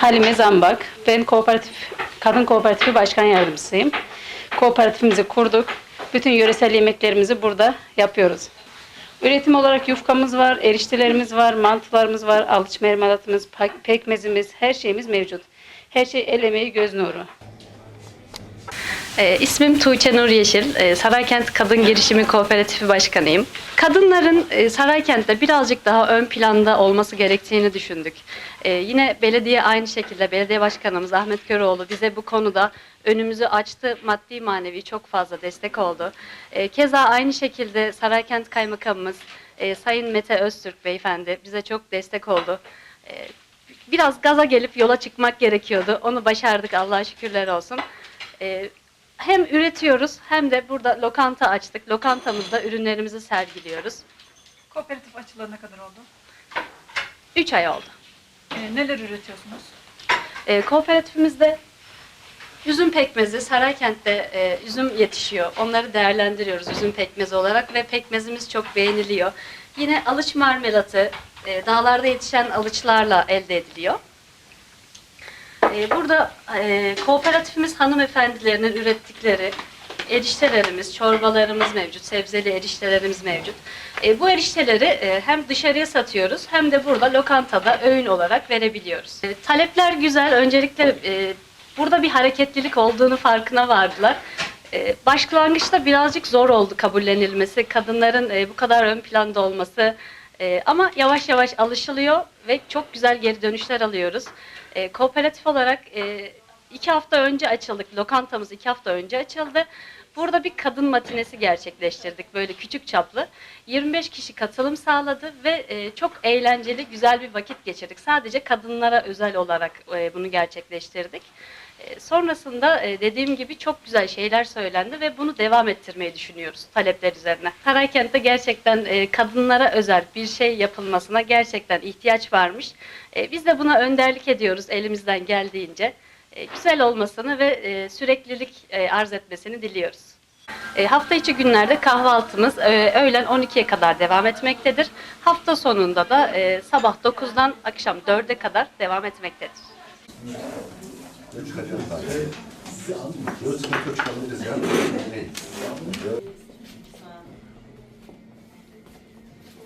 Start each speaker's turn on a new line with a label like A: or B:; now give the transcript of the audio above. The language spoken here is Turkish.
A: Halime Zambak. Ben kooperatif, kadın kooperatifi başkan yardımcısıyım. Kooperatifimizi kurduk. Bütün yöresel yemeklerimizi burada yapıyoruz. Üretim olarak yufkamız var, eriştelerimiz var, mantılarımız var, alış mermelatımız, pek- pekmezimiz, her şeyimiz mevcut. Her şey el emeği göz nuru.
B: Ee, ismim Tuğçe Nur Yeşil. Ee, Saraykent Kadın Girişimi Kooperatifi Başkanıyım. Kadınların e, Saraykent'te birazcık daha ön planda olması gerektiğini düşündük. Ee, yine belediye aynı şekilde, belediye başkanımız Ahmet Köroğlu bize bu konuda önümüzü açtı. Maddi manevi çok fazla destek oldu. Ee, keza aynı şekilde Saraykent Kaymakamımız e, Sayın Mete Öztürk Beyefendi bize çok destek oldu. Ee, biraz gaza gelip yola çıkmak gerekiyordu. Onu başardık Allah'a şükürler olsun. Ee, hem üretiyoruz hem de burada lokanta açtık. Lokantamızda ürünlerimizi sergiliyoruz.
C: Kooperatif açılarına kadar oldu.
B: 3 ay oldu.
C: Ee, neler üretiyorsunuz?
B: Ee, kooperatifimizde üzüm pekmezi, Saraykent'te e, üzüm yetişiyor. Onları değerlendiriyoruz üzüm pekmezi olarak ve pekmezimiz çok beğeniliyor. Yine alıç marmelatı, e, dağlarda yetişen alıçlarla elde ediliyor. E, burada e, kooperatifimiz hanımefendilerinin ürettikleri eriştelerimiz, çorbalarımız mevcut, sebzeli eriştelerimiz mevcut. E, bu erişteleri e, hem dışarıya satıyoruz hem de burada lokantada öğün olarak verebiliyoruz. E, talepler güzel. Öncelikle e, burada bir hareketlilik olduğunu farkına vardılar. E, başlangıçta birazcık zor oldu kabullenilmesi, kadınların e, bu kadar ön planda olması. E, ama yavaş yavaş alışılıyor ve çok güzel geri dönüşler alıyoruz. E, kooperatif olarak e, iki hafta önce açıldık. Lokantamız iki hafta önce açıldı. Burada bir kadın matinesi gerçekleştirdik böyle küçük çaplı. 25 kişi katılım sağladı ve e, çok eğlenceli, güzel bir vakit geçirdik. Sadece kadınlara özel olarak e, bunu gerçekleştirdik. E, sonrasında e, dediğim gibi çok güzel şeyler söylendi ve bunu devam ettirmeyi düşünüyoruz talepler üzerine. Saraykent'te gerçekten e, kadınlara özel bir şey yapılmasına gerçekten ihtiyaç varmış. Biz de buna önderlik ediyoruz elimizden geldiğince. Güzel olmasını ve süreklilik arz etmesini diliyoruz. Hafta içi günlerde kahvaltımız öğlen 12'ye kadar devam etmektedir. Hafta sonunda da sabah 9'dan akşam 4'e kadar devam etmektedir.
D: Kaçan tane. Dört sıkıntı çıkabiliriz ya.